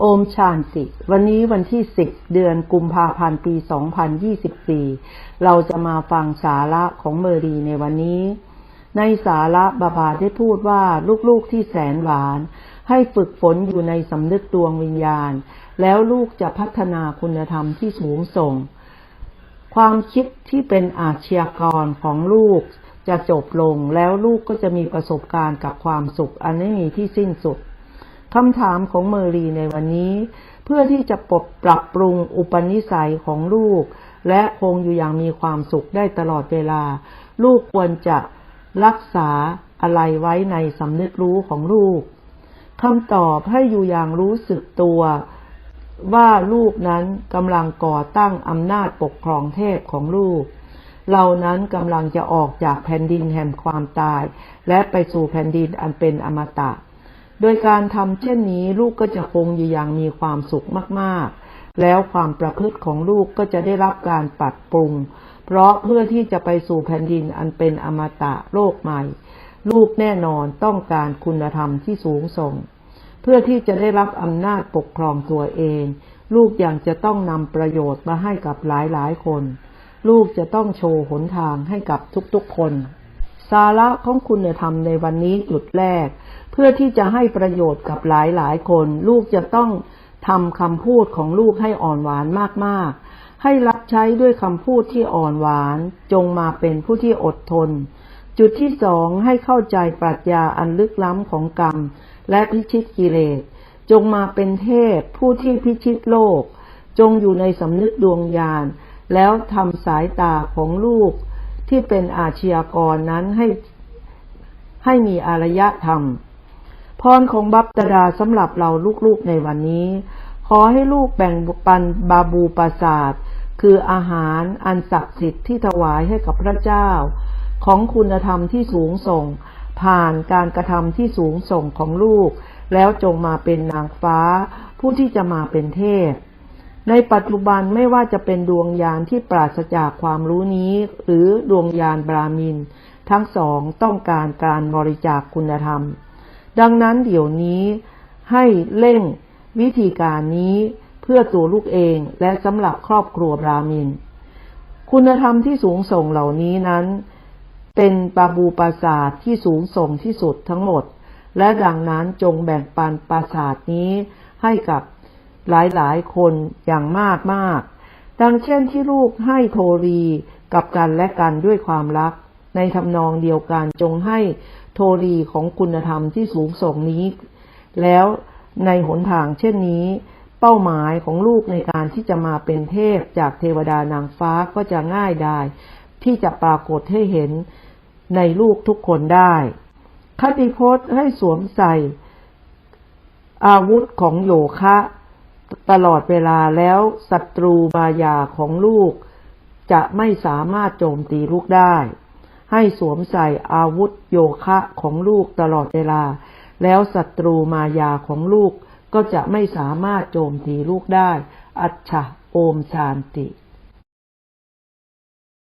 โอมชานติวันนี้วันที่ 10 เดือนกุมภาพันธ์ปี 2024 เราจะมาฟังสาระของเมอรีในวันนี้ ในสาระบาบาได้พูดว่าลูกๆที่แสนหวาน ให้ฝึกฝนอยู่ในสำนึกดวงวิญญาณ แล้วลูกจะพัฒนาคุณธรรมที่สูงส่ง ความคิดที่เป็นอาชญากรของลูกจะจบลงแล้วลูกก็จะมีประสบการณ์กับความสุขอันไม่มีที่สิ้นสุด คำถามของเมอรีในวันนี้ เพื่อที่จะปลดปรับปรุงอุปนิสัยของลูก และคงอยู่อย่างมีความสุขได้ตลอดเวลา ลูกควรจะรักษาอะไรไว้ในสำนึกรู้ของลูกคำตอบให้อยู่อย่างรู้สึกตัวว่าลูกนั้นกำลังก่อตั้งอำนาจปกครองเทพของลูก เรานั้นกำลังจะออกจากแผ่นดินแห่งความตาย และไปสู่แผ่นดินอันเป็นอมตะ โดยการทำเช่นนี้ลูกก็จะคงอยู่อย่างมีความสุขมาก ๆ แล้วความประพฤติของลูกก็จะได้รับการปรับปรุง เพราะเพื่อที่จะไปสู่แผ่นดินอันเป็นอมตะโลกใหม่ ลูกแน่นอนต้องการคุณธรรมที่สูงส่ง เพื่อที่จะได้รับอำนาจปกครองตัวเอง ลูกยังจะต้องนำประโยชน์มาให้กับหลายๆ คน ลูกจะต้องโชว์หนทางให้กับทุกๆคน สาระของคุณธรรมในวันนี้จุดแรก เพื่อที่จะให้ประโยชน์กับหลายๆ คน ลูกจะต้องทำคำพูดของลูกให้อ่อนหวานมากๆ ให้รับใช้ด้วยคำพูดที่อ่อนหวาน จงมาเป็นผู้ที่อดทน จุดที่สองให้เข้าใจปรัชญาอันลึกล้ำของกรรม และพิชิตกิเลส จงมาเป็นเทพ ผู้ที่พิชิตโลก จงอยู่ในสำนึกดวงญาณ แล้วทำสายตาของลูกที่เป็นอาชญากรนั้นให้ให้มีอารยธรรม พรของบัพตดาสำหรับเราลูกๆในวันนี้ ขอให้ลูกแบ่งปันบาบูปราสาทคืออาหารอันศักดิ์สิทธิ์ที่ถวายให้กับพระเจ้า ของคุณธรรมที่สูงส่ง ผ่านการกระทำที่สูงส่งของลูก แล้วจงมาเป็นนางฟ้า ผู้ที่จะมาเป็นเทพ ในปัจจุบันไม่ว่าจะเป็นดวงยานที่ปราศจากความรู้นี้ หรือดวงยานบรามิน ทั้งสองต้องการการบริจาคคุณธรรม ดังนั้นเดี๋ยวนี้ให้เร่งวิธีการนี้เพื่อตัวลูกเองและสำหรับครอบครัวบรามิน คุณธรรมที่สูงส่งเหล่านี้นั้น เป็นปาบูปราสาทที่สูงส่งที่สุดทั้งหมด และดังนั้นจงแบ่งปันปราสาทนี้ให้กับหลายๆ คนอย่างมากมาก ดังเช่นที่ลูกให้โทรีกับกันและกันด้วยความรัก ในทำนองเดียวกันจงให้ โทรีของคุณธรรมที่สูงส่งนี้ แล้วในหนทางเช่นนี้ เป้าหมายของลูกในการที่จะมาเป็นเทพจากเทวดานางฟ้าก็จะง่ายได้ ที่จะปรากฏให้เห็นในลูกทุกคนได้ คติพจน์ให้สวมใส่ อาวุธของโยคะ ตลอดเวลาแล้วศัตรูบายาของลูก จะไม่สามารถโจมตีลูกได้ ให้สวมใส่อาวุธโยคะของลูกตลอดเวลา แล้วศัตรูมายาของลูกก็จะไม่สามารถโจมตีลูกได้ อัจฉะโอมชานติ